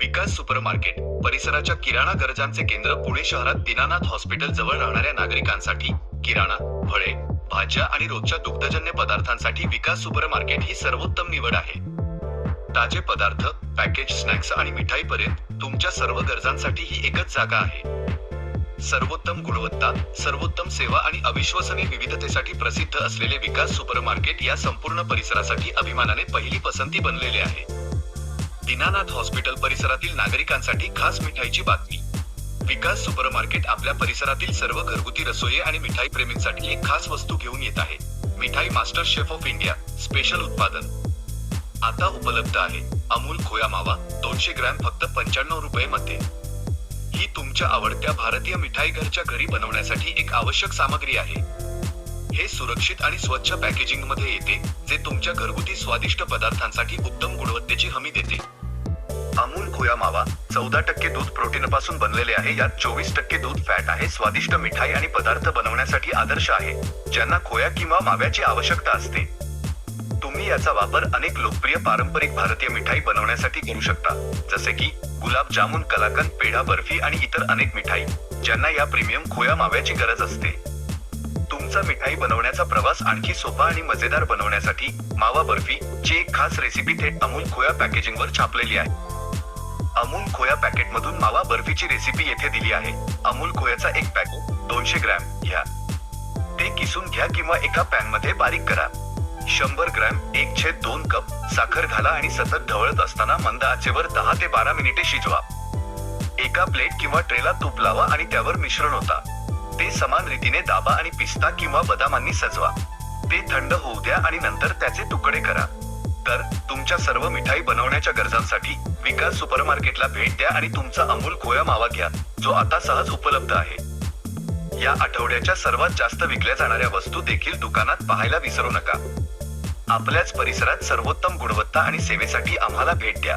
विकास super market परिसराच्या किराणा गरजांचे केंद्र पुणे शहरात दीनानाथ हॉस्पिटल जवळ राहणाऱ्या नागरिकांसाठी. किराणा फळे भाज्या आणि रोजच्या दुग्धजन्य पदार्थांसाठी विकास सुपर मार्केट ही सर्वोत्तम निवड आहे. ताजे पदार्थ पॅकेज स्नॅक्स आणि मिठाईपर्यंत तुमच्या सर्व गरजांसाठी ही एकच जागा आहे. सर्वोत्तम गुणवत्ता सर्वोत्तम सेवा आणि अविश्वसनीय विविधतेसाठी प्रसिद्ध असलेले विकास सुपर मार्केट या संपूर्ण परिसरासाठी अभिमानाने पहिली पसंती बनलेले आहे. दीनानाथ हॉस्पिटल परिसरातील नागरिकांसाठी खास मिठाईची बातमी. विकास सुपर मार्केट आपल्या परिसरातील सर्व घरगुती रसोई आणि मिठाई प्रेमींसाठी एक खास वस्तू घेऊन येत आहे. मिठाई master chef of India special उत्पादन. आता उपलब्ध आहे अमूल खोया मावा दोनशे ग्रॅम फक्त पंच्याण्णव रुपये मध्ये. ही तुमच्या आवडत्या भारतीय मिठाई घरच्या घरी बनवण्यासाठी एक आवश्यक सामग्री आहे. हे सुरक्षित आणि स्वच्छ पॅकेजिंगमध्ये येते जे तुमच्या घरगुती स्वादिष्ट पदार्थांसाठी उत्तम गुणवत्तेची हमी देते. अमूल खोया मावा चौदा टक्के दूध प्रोटीन पासून बनलेले आहे यात चोवीस टक्के दूध फॅट आहे स्वादिष्ट मिठाई आणि पदार्थ बनवण्यासाठी आदर्श आहे ज्यांना खोया किंवा माव्याची आवश्यकता असते. तुम्ही याचा वापर अनेक लोकप्रिय पारंपरिक भारतीय मिठाई बनवण्यासाठी करू शकता जसे की गुलाबजामुन कलाकंद पेढा बर्फी आणि इतर अनेक मिठाई ज्यांना या प्रीमियम खोया माव्याची गरज असते. तुमचा मिठाई बनवण्याचा प्रवास आणखी सोपा आणि मजेदार बनवण्यासाठी मावा बर्फी ची एक खास रेसिपी थेट अमूल खोया पॅकेजिंग वर छापलेली आहे. अमूल खोया पॅकेट मधून मावा बर्फीची रेसिपी येथे दिली आहे. अमूल खोयाचा एक पॅकेट दोनशे ग्रॅम घ्या. ते किसून घ्या किंवा एका पॅनमध्ये बारीक करा. शंभर ग्रॅम एक छेद दोन कप साखर घाला आणि सतत ढवळत असताना मंद आचेवर दहा ते बारा मिनिटे शिजवा. एका प्लेट किंवा ट्रेला तूप लावा आणि त्यावर मिश्रण होता ते समान रीतीने दाबा आणि पिस्ता किंवा बदामांनी सजवा. ते थंड होऊ द्या आणि नंतर त्याचे तुकडे करा. तर तुमच्या सर्व मिठाई बनवण्याच्या गरजांसाठी विकास सुपरमार्केटला भेट द्या आणि तुमचा अमूल खोया मावा घ्या जो आता सहज उपलब्ध आहे. या आठवड्याच्या सर्वात जास्त विकल्या जाणाऱ्या वस्तू देखील दुकानात पाहायला विसरू नका. आपल्याच परिसरात सर्वोत्तम गुणवत्ता आणि सेवेसाठी आम्हाला भेट द्या.